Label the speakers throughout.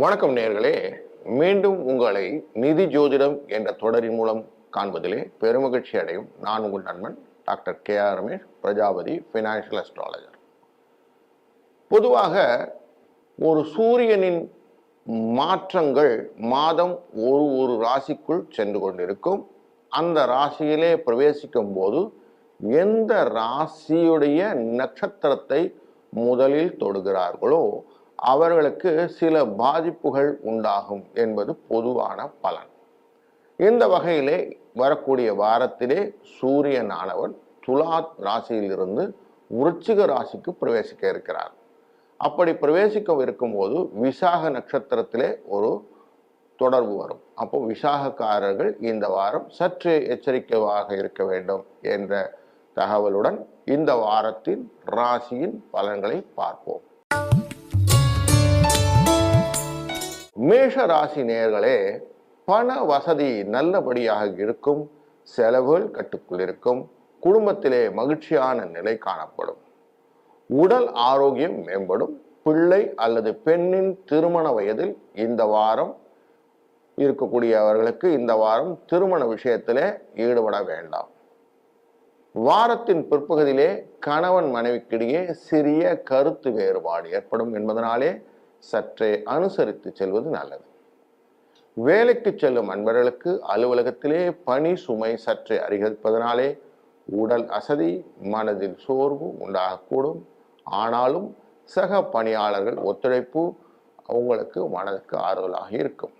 Speaker 1: வணக்கம் நேர்களே மீண்டும் உங்களை நிதி ஜோதிடம் என்ற தொடரின் மூலம் காண்பதிலே பெருமகிழ்ச்சி அடையும். நான் உங்கள் நண்பன் doctor K R Ramesh Prajapati financial astrologer பொதுவாக ஒரு சூரியனின் மாற்றங்கள் மாதம் ஒரு ஒரு ராசிக்குள் சென்று கொண்டிருக்கும். அந்த ராசியிலே பிரவேசிக்கும் போது எந்த ராசியுடைய நட்சத்திரத்தை முதலில் தொடுகிறார்களோ அவர்களுக்கு சில பாதிப்புகள் உண்டாகும் என்பது பொதுவான பலன். இந்த வகையிலே வரக்கூடிய வாரத்திலே சூரியனானவர் துலா ராசியிலிருந்து விருச்சிக ராசிக்கு பிரவேசிக்க இருக்கிறார். அப்படி பிரவேசிக்க இருக்கும்போது விசாக நட்சத்திரத்திலே ஒரு தொடர்பு வரும். அப்போ விசாகக்காரர்கள் இந்த வாரம் சற்று எச்சரிக்கையாக இருக்க வேண்டும் என்ற தகவலுடன் இந்த வாரத்தின் ராசியின் பலன்களை பார்ப்போம். மேஷ ராசி நேயர்களே பண வசதி நல்லபடியாக இருக்கும் செலவுகள் கட்டுக்குள் இருக்கும் குடும்பத்திலே மகிழ்ச்சியான நிலை காணப்படும். உடல் ஆரோக்கியம் மேம்படும் பிள்ளை அல்லது பெண்ணின் திருமண வயதில் இந்த வாரம் இருக்கக்கூடியவர்களுக்கு இந்த வாரம் திருமண விஷயத்திலே ஈடுபட வேண்டாம். வாரத்தின் பிற்பகுதியிலே கணவன் மனைவிக்கிடையே சிறிய கருத்து வேறுபாடு ஏற்படும் என்பதனாலே சற்றே அனுசரித்து செல்வது நல்லது. வேலைக்கு செல்லும் அன்பர்களுக்கு அலுவலகத்திலே பணி சுமை சற்றே அதிகரிப்பதனாலே உடல் அசதி மனதில் சோர்வு உண்டாகக்கூடும். ஆனாலும் சக பணியாளர்கள் ஒத்துழைப்பு உங்களுக்கு மனதுக்கு ஆறுதலாக இருக்கும்.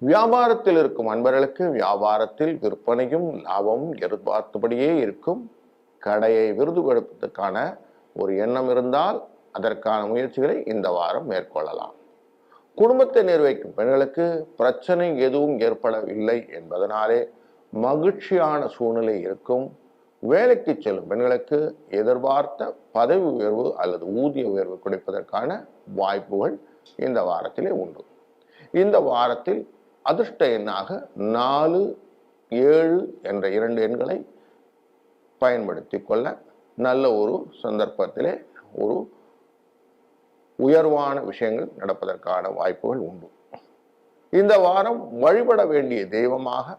Speaker 1: வியாபாரத்தில் இருக்கும் அன்பர்களுக்கு வியாபாரத்தில் விற்பனையும் லாபமும் எதிர்பார்த்தபடியே இருக்கும். கடையை விருது கொடுப்பதற்கான ஒரு எண்ணம் இருந்தால் அதற்கான முயற்சிகளை இந்த வாரம் மேற்கொள்ளலாம். குடும்பத்தை நிர்வகிக்கும் பெண்களுக்கு பிரச்சனை எதுவும் ஏற்படவில்லை என்பதனாலே மகிழ்ச்சியான சூழ்நிலை இருக்கும். வேலைக்கு செல்லும் பெண்களுக்கு எதிர்பார்த்த பதவி உயர்வு அல்லது ஊதிய உயர்வு கிடைப்பதற்கான வாய்ப்புகள் இந்த வாரத்திலே உண்டு. இந்த வாரத்தில் அதிர்ஷ்ட எண்ணாக நாலு ஏழு என்ற இரண்டு எண்களை பயன்படுத்தி கொள்ள நல்ல ஒரு சந்தர்ப்பத்திலே ஒரு உயர்வான விஷயங்கள் நடப்பதற்கான வாய்ப்புகள் உண்டு. இந்த வாரம் வழிபட வேண்டிய தெய்வமாக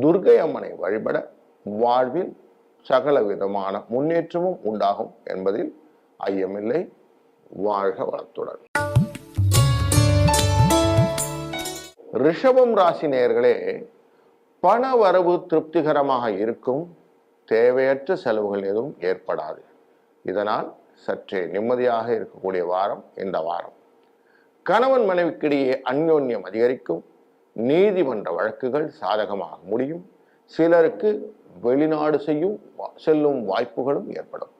Speaker 1: துர்கை அம்மனை வழிபட வாழ்வில் சகல விதமான முன்னேற்றமும் உண்டாகும் என்பதில் ஐயமில்லை. வாழ்க வளத்துடன். ரிஷபம் ராசி நேர்களே பண வரவு திருப்திகரமாக இருக்கும். தேவையற்ற செலவுகள் எதுவும் ஏற்படாது. இதனால் சற்றே நிம்மதியாக இருக்கக்கூடிய வாரம் இந்த வாரம். கணவன் மனைவிக்கிடையே அந்யோன்யம் அதிகரிக்கும். நீதிமன்ற வழக்குகள் சாதகமாக முடியும். சிலருக்கு வெளிநாடு செய்யும் செல்லும் வாய்ப்புகளும் ஏற்படும்.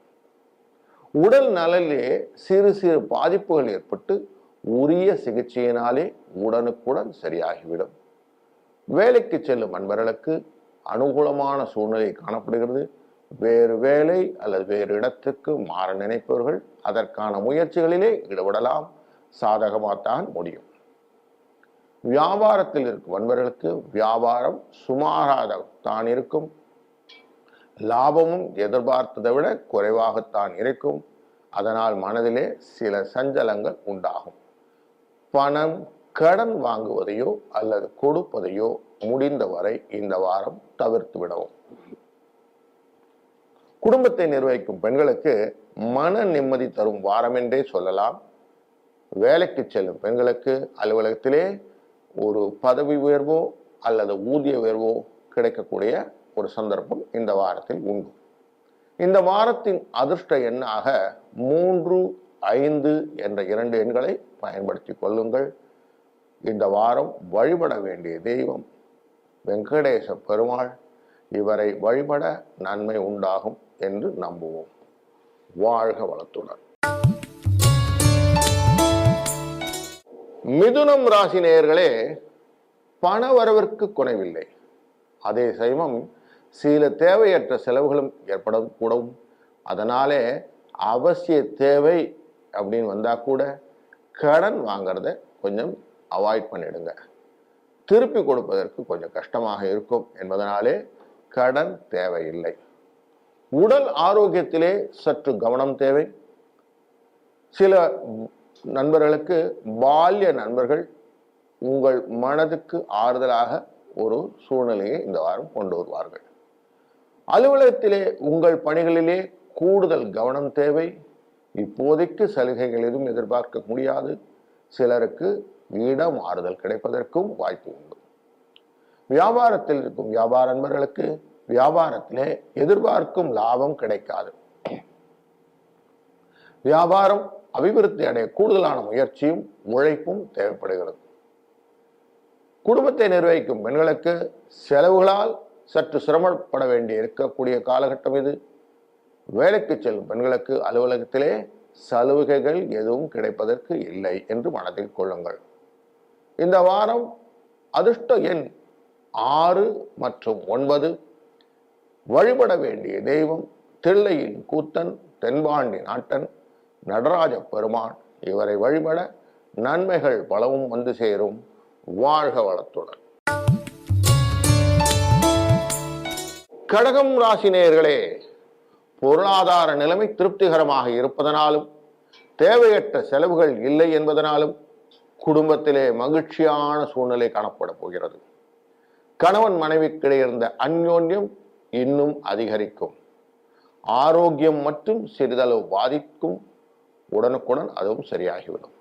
Speaker 1: உடல் நலனிலே சிறு சிறு பாதிப்புகள் ஏற்பட்டு உரிய சிகிச்சையினாலே உடனுக்குடன் சரியாகிவிடும். வேலைக்கு செல்லும் அன்பர்களுக்கு அனுகூலமான சூழ்நிலை காணப்படுகிறது. வேறு வேலை அல்லது வேறு இடத்துக்கு மாற நினைப்பவர்கள் அதற்கான முயற்சிகளிலே ஈடுபடலாம். சாதகமாகத்தான் முடியும். வியாபாரத்தில் இருக்கும் அன்பர்களுக்கு வியாபாரம் சுமாராகத்தான் இருக்கும். லாபமும் எதிர்பார்த்ததை விட குறைவாகத்தான் இருக்கும். அதனால் மனதிலே சில சஞ்சலங்கள் உண்டாகும். பணம் கடன் வாங்குவதையோ அல்லது கொடுப்பதையோ முடிந்தவரை இந்த வாரம் தவிர்த்து விடவும் குடும்பத்தை நிர்வகிக்கும் பெண்களுக்கு மன நிம்மதி தரும் வாரம் என்றே சொல்லலாம். வேலைக்கு செல்லும் பெண்களுக்கு அலுவலகத்திலே ஒரு பதவி உயர்வோ அல்லது ஊதிய உயர்வோ கிடைக்கக்கூடிய ஒரு சந்தர்ப்பம் இந்த வாரத்தில் உண்டு. இந்த வாரத்தின் அதிர்ஷ்ட எண்ணாக மூன்று ஐந்து என்ற இரண்டு எண்களை பயன்படுத்தி கொள்ளுங்கள். இந்த வாரம் வழிபட வேண்டிய தெய்வம் வெங்கடேச பெருமாள். இவரை வழிபட நன்மை உண்டாகும். என்று நம்புவோம். வாழ்க வளத்துடன். மிதுனம் ராசி நேயர்களே பண வரவிற்கு குறைவில்லை. அதே சமயம் சில தேவையற்ற செலவுகளும் ஏற்படக்கூடும் அதனாலே அவசிய தேவை அப்படின்னு வந்தால் கூட கடன் வாங்கிறத கொஞ்சம் அவாய்ட் பண்ணிடுங்க. திருப்பி கொடுப்பதற்கு கொஞ்சம் கஷ்டமாக இருக்கும் என்பதனாலே கடன் தேவையில்லை. உடல் ஆரோக்கியத்திலே சற்று கவனம் தேவை. சில நண்பர்களுக்கு பால்ய நண்பர்கள் உங்கள் மனதுக்கு ஆறுதலாக ஒரு சூழ்நிலையை இந்த வாரம் கொண்டு வருவார்கள். அலுவலகத்திலே உங்கள் பணிகளிலே கூடுதல் கவனம் தேவை. இப்போதைக்கு சலுகைகள் எதுவும் எதிர்பார்க்க முடியாது. சிலருக்கு இடம் ஆறுதல் கிடைப்பதற்கும் வாய்ப்பு உண்டு. வியாபாரத்தில் இருக்கும் வியாபார நண்பர்களுக்கு வியாபாரத்திலே எதிர்பார்க்கும் லாபம் கிடைக்காது. வியாபாரம் அபிவிருத்தி அடைய கூடுதலான முயற்சியும் உழைப்பும் தேவைப்படுகிறது. குடும்பத்தை நிர்வகிக்கும் பெண்களுக்கு செலவுகளால் சற்று சிரமப்பட வேண்டி இருக்கக்கூடிய காலகட்டம் இது. வேலைக்கு செல்லும் பெண்களுக்கு அலுவலகத்திலே சலுகைகள் எதுவும் கிடைப்பதற்கு இல்லை என்று மனதில் கொள்ளுங்கள். இந்த வாரம் அதிர்ஷ்ட எண் ஆறு மற்றும் ஒன்பது வழிபட வேண்டிய தெய்வம் தில்லையின் கூத்தன் தென்பாண்டி நாட்டன் நடராஜ பெருமான். இவரை வழிபட நன்மைகள் பலவும் வந்து சேரும். வாழ்க வளத்துடன். கடகம் ராசி நேயர்களே பொருளாதார நிலைமை திருப்திகரமாக இருப்பதனாலும் தேவையற்ற செலவுகள் இல்லை என்பதனாலும் குடும்பத்திலே மகிழ்ச்சியான சூழ்நிலை காணப்பட போகிறது. கணவன் மனைவிக்கிடையே இருந்த அந்யோன்யம் இன்னும் அதிகரிக்கும். ஆரோக்கியம் மட்டும் சிறிதளவு பாதிக்கும். உடனுக்குடன் அதுவும் சரியாகிவிடும்.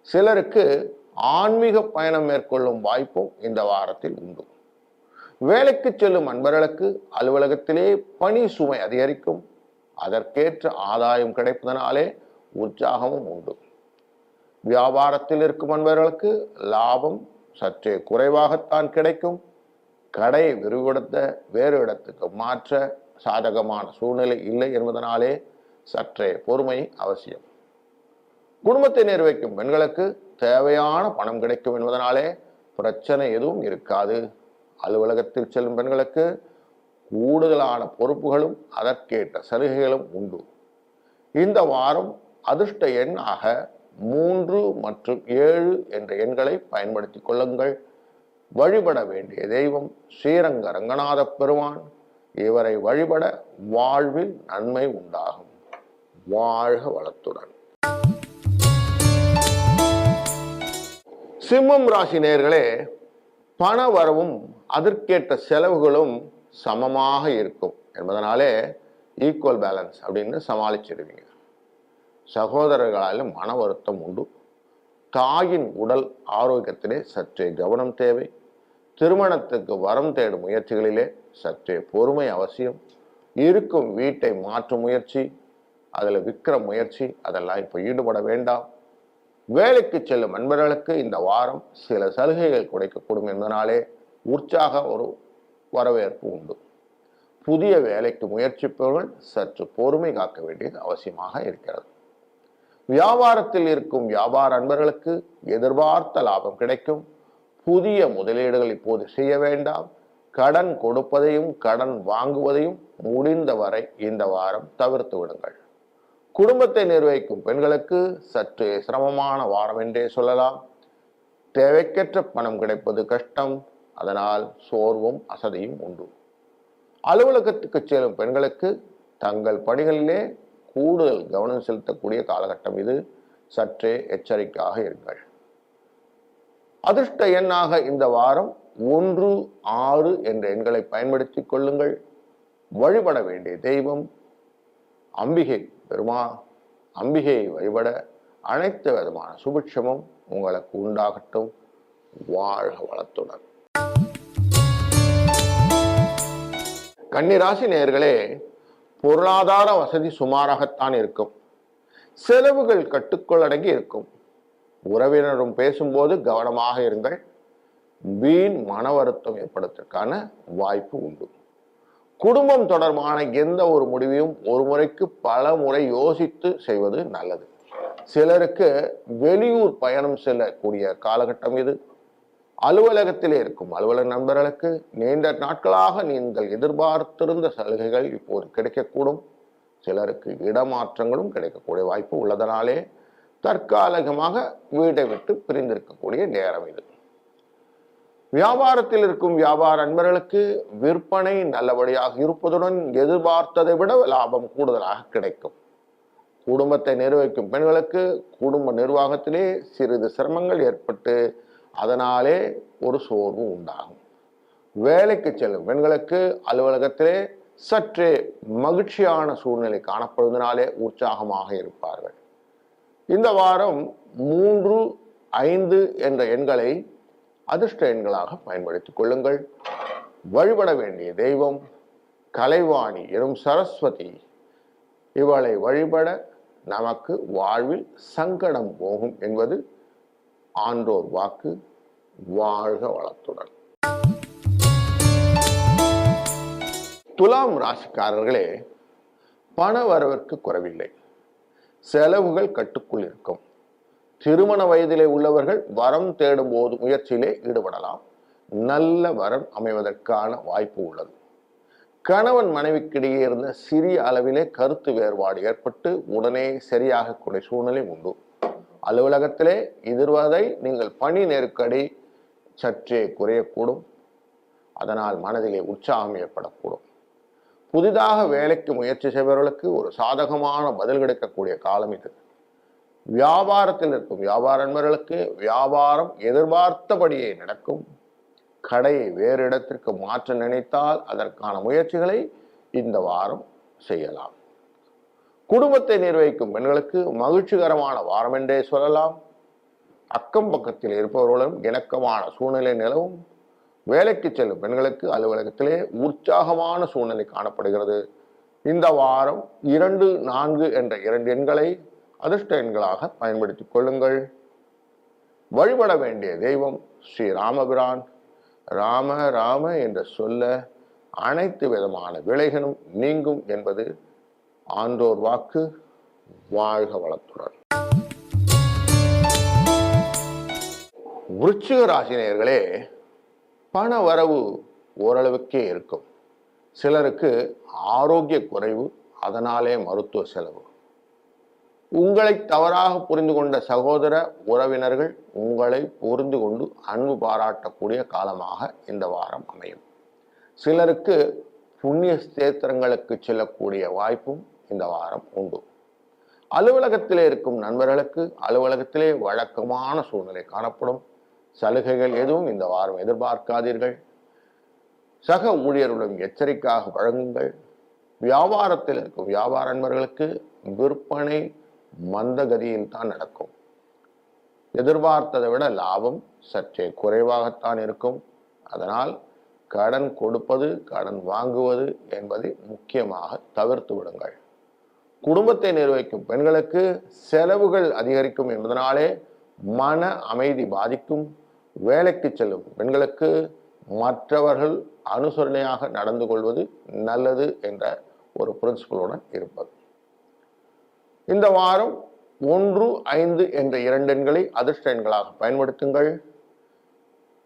Speaker 1: சிலருக்கு ஆன்மீக பயணம் மேற்கொள்ளும் வாய்ப்பும் இந்த வாரத்தில் உண்டு. வேலைக்கு செல்லும் அன்பர்களுக்கு அலுவலகத்திலே பணி சுமை அதிகரிக்கும். அதற்கேற்ற ஆதாயம் கிடைப்பதனாலே உற்சாகமும் உண்டு. வியாபாரத்தில் இருக்கும் அன்பர்களுக்கு லாபம் சற்றே குறைவாகத்தான் கிடைக்கும். கடையை விரிவுபடுத்த வேறு இடத்துக்கு மாற்ற சாதகமான சூழ்நிலை இல்லை என்பதனாலே சற்றே பொறுமை அவசியம். குடும்பத்தை நிர்வகிக்கும் பெண்களுக்கு தேவையான பணம் கிடைக்கும் என்பதனாலே பிரச்சனை எதுவும் இருக்காது. அலுவலகத்தில் செல்லும் பெண்களுக்கு கூடுதலான பொறுப்புகளும் அதற்கேற்ற சலுகைகளும் உண்டு. இந்த வாரம் அதிர்ஷ்ட எண்ணாக மூன்று மற்றும் ஏழு என்ற எண்களை பயன்படுத்திக் கொள்ளுங்கள். வழிபட வேண்டிய தெய்வம் ஸ்ரீரங்க ரங்கநாத பெருமான். இவரை வழிபட வாழ்வில் நன்மை உண்டாகும். வாழ்க வளத்துடன். சிம்மம் ராசி நேர்களே பண வரவும் அதற்கேற்ற செலவுகளும் சமமாக இருக்கும். என்பதனாலே ஈக்குவல் பேலன்ஸ் அப்படின்னு சமாளிச்சிடுவீங்க சகோதரர்களாலும் மன வருத்தம் உண்டு. தாயின் உடல் ஆரோக்கியத்திலே சற்றே கவனம் தேவை. திருமணத்துக்கு வரம் தேடும் முயற்சிகளிலே சற்றே பொறுமை அவசியம். இருக்கும் வீட்டை மாற்றும் முயற்சி அதில் விற்கிற முயற்சி அதெல்லாம் இப்போ ஈடுபட வேண்டாம். வேலைக்கு செல்லும் நண்பர்களுக்கு இந்த வாரம் சில சலுகைகள் கிடைக்கக்கூடும் என்பதனாலே உற்சாக ஒரு வரவேற்பு உண்டு. புதிய வேலைக்கு முயற்சிப்பவர்கள் சற்று பொறுமை காக்க வேண்டியது அவசியமாக இருக்கிறது. வியாபாரத்தில் இருக்கும் வியாபார அன்பர்களுக்கு எதிர்பார்த்த லாபம் கிடைக்கும். புதிய முதலீடுகள் இப்போது செய்ய வேண்டாம். கடன் கொடுப்பதையும் கடன் வாங்குவதையும் முடிந்தவரை இந்த வாரம் தவிர்த்து விடுங்கள். குடும்பத்தை நிர்வகிக்கும் பெண்களுக்கு சற்று சிரமமான வாரம் என்றே சொல்லலாம். தேவைக்கற்ற பணம் கிடைப்பது கஷ்டம். அதனால் சோர்வும் அசதியும் உண்டு. அலுவலகத்துக்கு செல்லும் பெண்களுக்கு தங்கள் பணிகளிலே கூடுதல் கவனம் செலுத்தக்கூடிய காலகட்டம் இது. சற்றே எச்சரிக்கையாக இருங்கள். அதிர்ஷ்ட எண்ணாக இந்த வாரம் ஒன்று ஆறு என்ற எண்களை பயன்படுத்திக் கொள்ளுங்கள். வழிபட வேண்டிய தெய்வம் அம்பிகை பெருமா அம்பிகையை வழிபட அனைத்து விதமான சுபிட்சமும் உங்களுக்கு உண்டாகட்டும். வாழ்க வளத்துடன். கன்னிராசி நேயர்களே பொருளாதார வசதி சுமாராகத்தான் இருக்கும். செலவுகள் கட்டுக்குள் அடங்கி இருக்கும். உறவினரும் பேசும்போது கவனமாக இருங்கள். வீண் மன வருத்தம் ஏற்படுவதற்கான வாய்ப்பு உண்டு. குடும்பம் தொடர்பான எந்த ஒரு முடிவையும் ஒரு முறைக்கு பல முறை யோசித்து செய்வது நல்லது. சிலருக்கு வெளியூர் பயணம் செல்லக்கூடிய காலகட்டம் இது. அலுவலகத்திலே இருக்கும் அலுவலக நண்பர்களுக்கு நீண்ட நாட்களாக நீங்கள் எதிர்பார்த்திருந்த சலுகைகள் இப்போது கிடைக்கக்கூடும். சிலருக்கு இடமாற்றங்களும் கிடைக்கக்கூடிய வாய்ப்பு உள்ளதனாலே தற்காலிகமாக வீட்டை விட்டு பிரிந்திருக்கக்கூடிய நேரம் இது. வியாபாரத்தில் இருக்கும் வியாபார அன்பர்களுக்கு விற்பனை நல்லபடியாக இருப்பதுடன் எதிர்பார்த்ததை விட லாபம் கூடுதலாக கிடைக்கும். குடும்பத்தை நிர்வகிக்கும் பெண்களுக்கு குடும்ப நிர்வாகத்திலே சிறிது சிரமங்கள் ஏற்பட்டு அதனாலே ஒரு சோர்வு உண்டாகும். வேலைக்கு செல்லும் பெண்களுக்கு அலுவலகத்திலே சற்றே மகிழ்ச்சியான சூழ்நிலை காணப்படுவதனாலே உற்சாகமாக இருப்பார்கள். இந்த வாரம் மூன்று ஐந்து என்ற எண்களை அதிர்ஷ்ட எண்களாக பயன்படுத்திக் கொள்ளுங்கள். வழிபட வேண்டிய தெய்வம் கலைவாணி எனும் சரஸ்வதி. இவளை வழிபட நமக்கு வாழ்வில் சங்கடம் போகும் என்பது ஆன்றோர் வாக்கு. வாழ்க வளத்துடன். துலாம் ராசிக்காரர்களே பண வரவிற்கு குறைவில்லை. செலவுகள் கட்டுக்குள் இருக்கும். திருமண வயதிலே உள்ளவர்கள் வரம் தேடும் போது முயற்சியிலே ஈடுபடலாம். நல்ல வரம் அமைவதற்கான வாய்ப்பு உள்ளது. கணவன் மனைவிக்கிடையே இருந்த சிறிய அளவிலே கருத்து வேறுபாடு ஏற்பட்டு உடனே சரியாகக்கூடிய சூழ்நிலை உண்டு. அலுவலகத்திலே எதிர்வதை நீங்கள் பணி நெருக்கடி சற்றே குறையக்கூடும். அதனால் மனதிலே உற்சாகம் ஏற்படக்கூடும். புதிதாக வேலைக்கு முயற்சி செய்பவர்களுக்கு ஒரு சாதகமான பதில் கிடைக்கக்கூடிய காலம் இது. வியாபாரத்தில் இருக்கும் வியாபார நண்பர்களுக்கு வியாபாரம் எதிர்பார்த்தபடியே நடக்கும். கடையை வேறு இடத்திற்கு மாற்ற நினைத்தால் அதற்கான முயற்சிகளை இந்த வாரம் செய்யலாம். குடும்பத்தை நிர்வகிக்கும் பெண்களுக்கு மகிழ்ச்சிகரமான வாரம் என்றே சொல்லலாம். அக்கம் பக்கத்தில் இருப்பவர்களும் இணக்கமான சூழ்நிலை நிலவும். வேலைக்கு செல்லும் பெண்களுக்கு அலுவலகத்திலே உற்சாகமான சூழ்நிலை காணப்படுகிறது. இந்த வாரம் இரண்டு நான்கு என்ற இரண்டு எண்களை அதிர்ஷ்ட எண்களாக பயன்படுத்திக் கொள்ளுங்கள். வழிபட வேண்டிய தெய்வம் ஸ்ரீ ராமபிரான். ராம ராம என்ற சொல்ல அனைத்து விதமான விலைகளும் நீங்கும் என்பது ஆன்றோர் வாக்கு. வாழ்க வளத்துடன். விருச்சிக ராசினியர்களே பண வரவு ஓரளவுக்கே இருக்கும். சிலருக்கு ஆரோக்கிய குறைவு அதனாலே மருத்துவ செலவு. உங்களை தவறாக புரிந்து கொண்ட சகோதர உறவினர்கள் உங்களை புரிந்து கொண்டு அன்பு பாராட்டக்கூடிய காலமாக இந்த வாரம் அமையும். சிலருக்கு புண்ணிய ஸ்தேத்திரங்களுக்கு செல்லக்கூடிய வாய்ப்பும் இந்த வாரம் உண்டு. அலுவலகத்திலே இருக்கும் நண்பர்களுக்கு அலுவலகத்திலே வழக்கமான சூழ்நிலை காணப்படும். சலுகைகள் எதுவும் இந்த வாரம் எதிர்பார்க்காதீர்கள். சக ஊழியர்களும் எச்சரிக்கையாக வழங்குங்கள். வியாபாரத்தில் இருக்கும் வியாபார நண்பர்களுக்கு விற்பனை மந்தகதியில் தான் நடக்கும். எதிர்பார்த்ததை விட லாபம் சற்றே குறைவாகத்தான் இருக்கும். அதனால் கடன் கொடுப்பது கடன் வாங்குவது என்பதை முக்கியமாக தவிர்த்து விடுங்கள். குடும்பத்தை நிர்வகிக்கும் பெண்களுக்கு செலவுகள் அதிகரிக்கும் என்பதனாலே மன அமைதி பாதிக்கும் வேலைக்கு செல்லும் பெண்களுக்கு மற்றவர்கள் அனுசரணையாக நடந்து கொள்வது நல்லது என்ற ஒரு பிரின்சிபலுடன் இருப்பது. இந்த வாரம் ஒன்று ஐந்து என்ற இரண்டு எண்களை அதிர்ஷ்ட எண்களாக பயன்படுத்துங்கள்.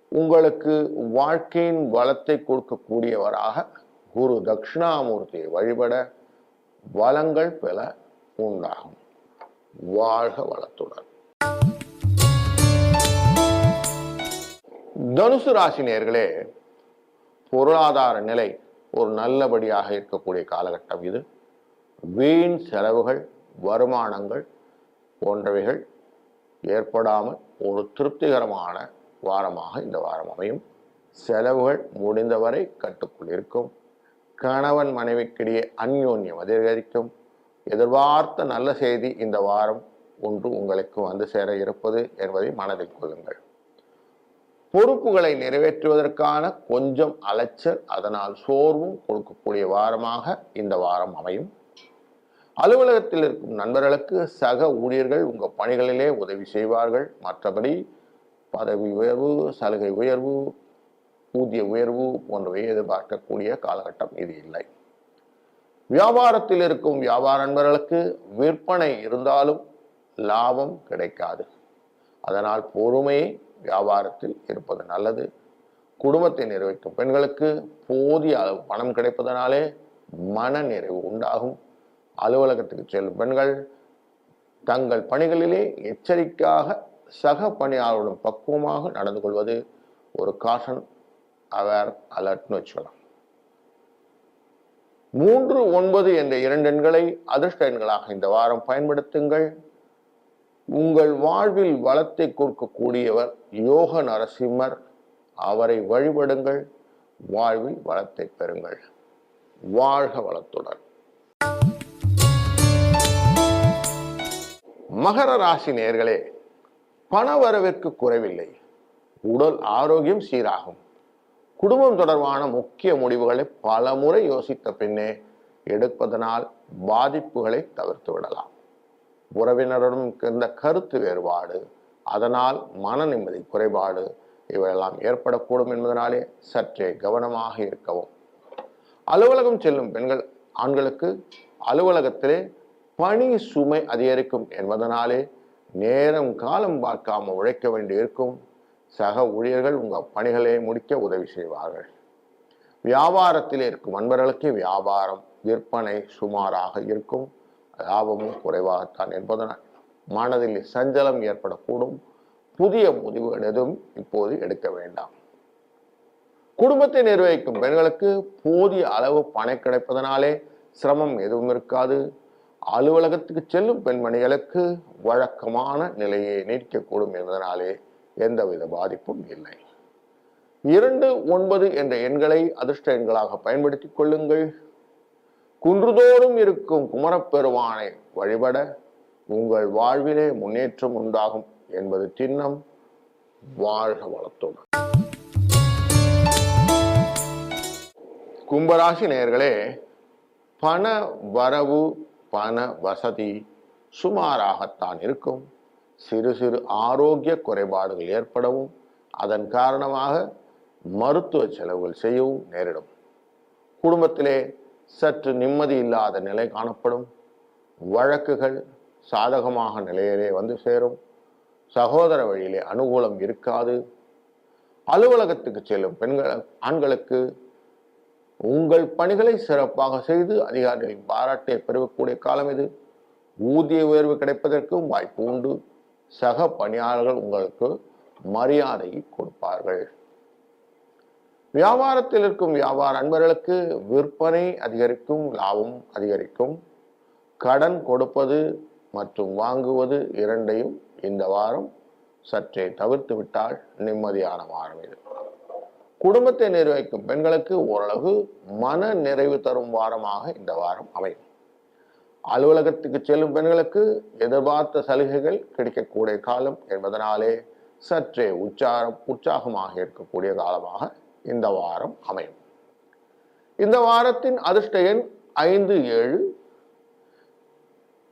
Speaker 1: உங்களுக்கு வாழ்க்கையின் வளத்தை கொடுக்கக்கூடியவராக குரு தட்சிணாமூர்த்தியை வழிபட வளங்கள் பல உண்டாகும். வாழ்க வளத்துடன். தனுசு ராசி நேர்களே பொருளாதார நிலை ஒரு நல்லபடியாக இருக்கக்கூடிய காலகட்டம் இது. வீண் செலவுகள் வருமானங்கள் போன்றவைகள் ஏற்படாமல் ஒரு திருப்திகரமான வாரமாக இந்த வாரம் அமையும். செலவுகள் முடிந்தவரை கட்டுக்குள் இருக்கும். கணவன் மனைவிக்கிடையே அந்யோன்யம் அதிகரிக்கும். எதிர்பார்த்த நல்ல செய்தி இந்த வாரம் ஒன்று உங்களுக்கு வந்து சேர இருப்பது என்பதை மனதில் கொள்ளுங்கள். பொறுப்புகளை நிறைவேற்றுவதற்கான கொஞ்சம் அலைச்சல் அதனால் சோர்வும் கொடுக்கக்கூடிய வாரமாக இந்த வாரம் அமையும். அலுவலகத்தில் இருக்கும் நண்பர்களுக்கு சக ஊழியர்கள் உங்கள் பணிகளிலே உதவி செய்வார்கள். மற்றபடி பதவி உயர்வு சலுகை உயர்வு ஊதிய உயர்வு போன்றவை எதிர்பார்க்கக்கூடிய காலகட்டம் இது இல்லை. வியாபாரத்தில் இருக்கும் வியாபார நண்பர்களுக்கு விற்பனை இருந்தாலும் லாபம் கிடைக்காது. அதனால் பொறுமை வியாபாரத்தில் இருப்பது நல்லது. குடும்பத்தை நிறைவேற்றும் பெண்களுக்கு போதிய அளவு பணம் கிடைப்பதனாலே மன நிறைவு உண்டாகும். அலுவலகத்துக்கு செல்லும் பெண்கள் தங்கள் பணிகளிலே எச்சரிக்கையாக சக பணியாளர்களுடன் பக்குவமாக நடந்து கொள்வது ஒரு காஷன் அவேர் அலர்ட்னு வச்சுக்கலாம். மூன்று ஒன்பது என்ற இரண்டு எண்களை அதிர்ஷ்ட எண்களாக இந்த வாரம் பயன்படுத்துங்கள். உங்கள் வாழ்வில் வளத்தை கொடுக்கக்கூடியவர் யோக நரசிம்மர். அவரை வழிபடுங்கள் வாழ்வில் வளத்தை பெறுங்கள். வாழ்க வளத்துடன். மகர ராசி நேர்களே பண வரவிற்கு குறைவில்லை. உடல் ஆரோக்கியம் சீராகும். குடும்பம் தொடர்பான முக்கிய முடிவுகளை பல முறை யோசித்த பின்னே எடுப்பதனால் பாதிப்புகளை தவிர்த்து விடலாம். உறவினருடன் இருந்த கருத்து வேறுபாடு அதனால் மன நிம்மதி குறைபாடு இவையெல்லாம் ஏற்படக்கூடும் என்பதனாலே சற்றே கவனமாக இருக்கவும். அலுவலகம் செல்லும் பெண்கள் ஆண்களுக்கு அலுவலகத்திலே பணி சுமை அதிகரிக்கும் என்பதனாலே நேரம் காலம் பார்க்காம உழைக்க வேண்டியிருக்கும் சக ஊழியர்கள் உங்கள் பணிகளை முடிக்க உதவி செய்வார்கள். வியாபாரத்தில் இருக்கும் அன்பர்களுக்கு வியாபாரம் விற்பனை சுமாராக இருக்கும். லாபமும் குறைவாகத்தான் என்பதனால் மனதில் சஞ்சலம் ஏற்படக்கூடும். புதிய முடிவுகள் எதுவும் இப்போது எடுக்க வேண்டாம். குடும்பத்தை நிர்வகிக்கும் பெண்களுக்கு போதிய அளவு பணம் கிடைப்பதனாலே சிரமம் எதுவும் இருக்காது. அலுவலகத்துக்கு செல்லும் பெண்மணிகளுக்கு வழக்கமான நிலையை நீடிக்கக்கூடும் என்பதனாலே எந்தவித பாதிப்பும் இல்லை. இரண்டு ஒன்பது என்ற எண்களை அதிர்ஷ்ட எண்களாக பயன்படுத்திக் கொள்ளுங்கள். குன்றுதோறும் இருக்கும் குமரப்பெருமானை வழிபட உங்கள் வாழ்விலே முன்னேற்றம் உண்டாகும் என்பது திண்ணம். வாழ்க வளத்துடன். கும்பராசி நேயர்களே பண வரவு பண வசதி சுமாராகத்தான் இருக்கும். சிறு சிறு ஆரோக்கிய குறைபாடுகள் ஏற்படவும் அதன் காரணமாக மருத்துவ செலவுகள் செய்யவும் நேரிடும். குடும்பத்திலே சற்று நிம்மதி இல்லாத நிலை காணப்படும். வழக்குகள் சாதகமாக நிலையிலே வந்து சேரும். சகோதர வழியிலே அனுகூலம் இருக்காது. அலுவலகத்துக்கு செல்லும் பெண்கள் ஆண்களுக்கு உங்கள் பணிகளை சிறப்பாக செய்து அதிகாரிகளின் பாராட்டை பெறக்கூடிய காலம் இது. ஊதிய உயர்வு கிடைப்பதற்கும் வாய்ப்பு உண்டு. சக பணியாளர்கள் உங்களுக்கு மரியாதையை கொடுப்பார்கள். வியாபாரத்தில் இருக்கும் வியாபார அன்பர்களுக்கு விற்பனை அதிகரிக்கும் லாபம் அதிகரிக்கும். கடன் கொடுப்பது மற்றும் வாங்குவது இரண்டையும் இந்த வாரம் சற்றே தவிர்த்து விட்டால் நிம்மதியான வாரம் இது. குடும்பத்தை நிர்வகிக்கும் பெண்களுக்கு ஓரளவு மன நிறைவு தரும் வாரமாக இந்த வாரம் அமையும். அலுவலகத்துக்கு செல்லும் பெண்களுக்கு எதிர்பார்த்த சலுகைகள் கிடைக்கக்கூடிய காலம் என்பதனாலே சற்றே உற்சாரம் உற்சாகமாக இருக்கக்கூடிய காலமாக இந்த வாரம் அமையும். இந்த வாரத்தின் அதிர்ஷ்ட எண் ஐந்து ஏழு.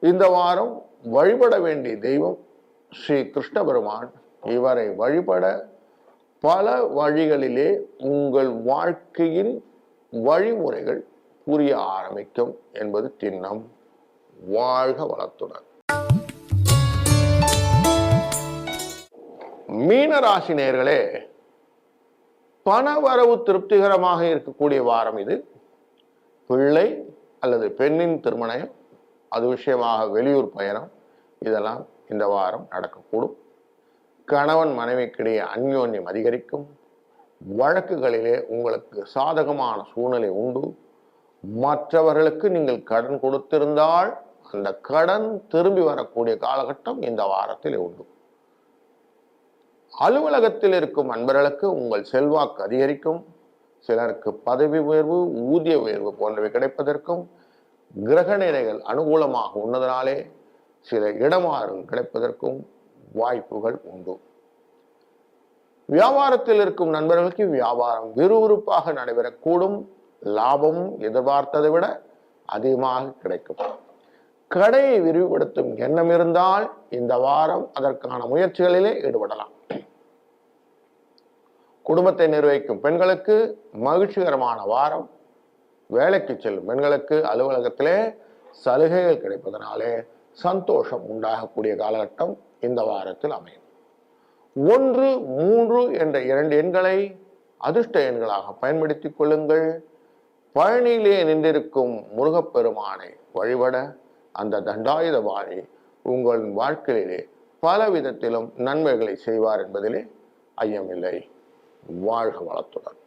Speaker 1: இந்த வாரம் வழிபட வேண்டிய தெய்வம் ஸ்ரீ கிருஷ்ண பெருமான். இவரை வழிபட பல வழிகளிலே உங்கள் வாழ்க்கையின் வழிமுறைகள் புரிய ஆரம்பிக்கும் என்பது திண்ணம். வாழ்க வளத்துடன். மீன ராசி நேர்களே பண வரவு திருப்திகரமாக இருக்கக்கூடிய வாரம் இது. பிள்ளை அல்லது பெண்ணின் திருமணம் அது விஷயமாக வெளியூர் பயணம் இதெல்லாம் இந்த வாரம் நடக்கக்கூடும். கணவன் மனைவிக்கிடையே அந்யோன்யம் அதிகரிக்கும். வழக்குகளிலே உங்களுக்கு சாதகமான சூழ்நிலை உண்டு. மற்றவர்களுக்கு நீங்கள் கடன் கொடுத்திருந்தால் அந்த கடன் திரும்பி வரக்கூடிய காலகட்டம் இந்த வாரத்தில் உண்டு. அலுவலகத்தில் இருக்கும் அன்பர்களுக்கு உங்கள் செல்வாக்கு அதிகரிக்கும். சிலருக்கு பதவி உயர்வு ஊதிய உயர்வு போன்றவை கிடைப்பதற்கும் கிரக நிலைகள் அனுகூலமாக உள்ளதனாலே சில இடமாறுகள் கிடைப்பதற்கும் வாய்ப்புகள் உண்டு. வியாபாரத்தில் இருக்கும் நண்பர்களுக்கு வியாபாரம் விறுவிறுப்பாக நடைபெறக்கூடும். லாபமும் எதிர்பார்த்ததை விட அதிகமாக கிடைக்கும். கடையை விரிவுபடுத்தும் எண்ணம் இருந்தால் இந்த வாரம் அதற்கான முயற்சிகளிலே ஈடுபடலாம். குடும்பத்தை நிர்வகிக்கும் பெண்களுக்கு மகிழ்ச்சிகரமான வாரம். வேலைக்கு செல்லும் பெண்களுக்கு அலுவலகத்திலே சலுகைகள் கிடைப்பதனாலே சந்தோஷம் உண்டாகக்கூடிய காலகட்டம் இந்த வாரத்தில் அமையும். ஒன்று மூன்று என்ற இரண்டு எண்களை அதிர்ஷ்ட எண்களாக பயன்படுத்திக் கொள்ளுங்கள். பழனியிலே நின்றிருக்கும் முருகப்பெருமானை வழிபட அந்த தண்டாயுதபாணி உங்கள் வாழ்க்கையிலே பல விதத்திலும் நன்மைகளை செய்வார் என்பதிலே ஐயமில்லை. வாழ்க வளத்துடன்.